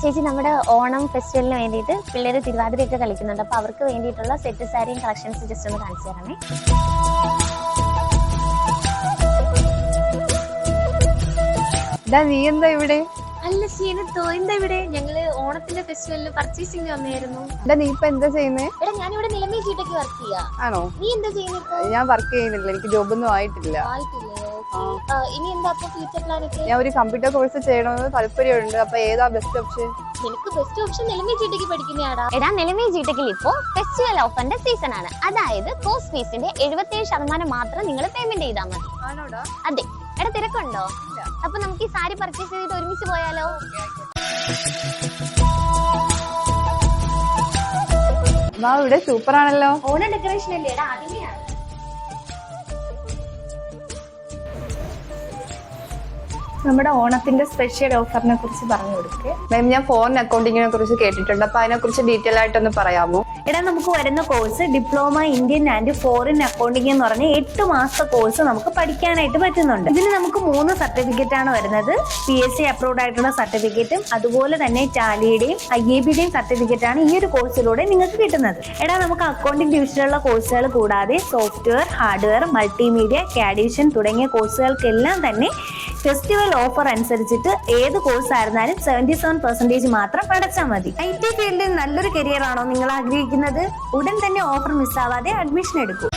ചേച്ചി നമ്മുടെ ഓണം ഫെസ്റ്റിവലിന് വേണ്ടിയിട്ട് പിള്ളേര് തിരുവാതിരയൊക്കെ കളിക്കുന്നുണ്ട്. അപ്പൊ അവർക്ക് വേണ്ടിയിട്ടുള്ള സെറ്റ് സാരിയും കളക്ഷൻസ് ജസ്റ്റ് ഒന്ന് കാണിച്ചു തരണേ. നീ എന്താ ഇവിടെ? അല്ല ഷീനത്തോ എന്താ ഇവിടെ? ഞങ്ങൾ ഓണത്തിന്റെ ഫെസ്റ്റിവലിന് പർച്ചേസിംഗ് വന്നായിരുന്നു നീ ഇപ്പൊ എന്താ ചെയ്യുന്നേ? എടാ ഇവിടെ നിലമേ ചീട്ടയ്ക്ക് വർക്ക് ചെയ്യാ. ആണോ? നീ എന്താ ചെയ്യുന്നത് ഞാൻ വർക്ക് ചെയ്യുന്നില്ല എനിക്ക് ജോബൊന്നും ആയിട്ടില്ല. ആയിട്ടില്ലേ? Okay. ആ, ഇനി എന്താ അപ്പൊ ഫ്യൂച്ചർ പ്ലാൻ ഒക്കെ? ഞാൻ ഒരു കമ്പ്യൂട്ടർ കോഴ്സ് ചെയ്യണമെന്ന് താല്പര്യമുണ്ട് അപ്പൊ ഏതാ ബെസ്റ്റ് ഓപ്ഷൻ നിനക്ക് ബെസ്റ്റ് ഓപ്ഷൻ നിലമേ ചീട്ടയ്ക്ക് പഠിക്കുന്നയാടാ. എടാ നിലമേ ചീട്ടയ്ക്കിൽ ഇപ്പോ ഫെസ്റ്റിവൽ ഓഫറിന്റെ സീസൺ ആണ്. അതായത് കോഴ്സ് ഫീസിന്റെ എഴുപത്തിയേഴ് ശതമാനം മാത്രം നിങ്ങൾ പേയ്മെന്റ് ചെയ്താൽ മതി. ആണോടാ? അതെ. എടാ തിരക്കുണ്ടോ? അപ്പൊ നമുക്ക് ഈ സാരി പർച്ചേസ് ചെയ്തിട്ട് ഒരുമിച്ച് പോയാലോ? വാ ഇവിടെ സൂപ്പർ ആണല്ലോ. ഓണ ഡെക്കറേഷൻ അല്ലേ? നമ്മുടെ ഓണത്തിന്റെ സ്പെഷ്യൽ ഓഫറിനെ കുറിച്ച് പറഞ്ഞു കൊടുക്കേ. മാം ഞാൻ ഫോൺ അക്കൗണ്ടിങ്ങിനെ കുറിച്ച് കേട്ടിട്ടുണ്ട്. അപ്പൊ അതിനെ കുറിച്ച് ഡീറ്റെയിൽ ആയിട്ടൊന്ന് പറയാമോ? എടാ നമുക്ക് വരുന്ന course diploma Indian and foreign accounting എന്ന് പറഞ്ഞ എട്ട് മാസത്തെ കോഴ്സ് നമുക്ക് പഠിക്കാനായിട്ട് പറ്റുന്നുണ്ട്. ഇതിന് നമുക്ക് മൂന്ന് സർട്ടിഫിക്കറ്റ് ആണ് വരുന്നത്. പി എസ് സി അപ്രൂവ്ഡ് ആയിട്ടുള്ള സർട്ടിഫിക്കറ്റും അതുപോലെ തന്നെ ടാലിയുടെയും ഐ എ ബിയുടെയും സർട്ടിഫിക്കറ്റ് ആണ് ഈ ഒരു കോഴ്സിലൂടെ നിങ്ങൾക്ക് കിട്ടുന്നത്. എടാ നമുക്ക് അക്കൗണ്ടിംഗ് ഡിവിഷനിലുള്ള കോഴ്സുകൾ കൂടാതെ സോഫ്റ്റ്വെയർ ഹാർഡ്വെയർ മൾട്ടിമീഡിയ കാഡിഷൻ തുടങ്ങിയ കോഴ്സുകൾക്കെല്ലാം തന്നെ ഫെസ്റ്റിവൽ ഓഫർ അനുസരിച്ചിട്ട് ഏത് കോഴ്സ് ആയിരുന്നാലും സെവന്റി സെവൻ പെർസെന്റേജ് മാത്രം അടച്ചാൽ മതി. ഐ ടി ഫീൽഡിൽ നല്ലൊരു കരിയർ ആണോ നിങ്ങൾ ആഗ്രഹിക്കുന്നത്? ഉടൻ തന്നെ ഓഫർ മിസ്സാവാതെ അഡ്മിഷൻ എടുക്കൂ.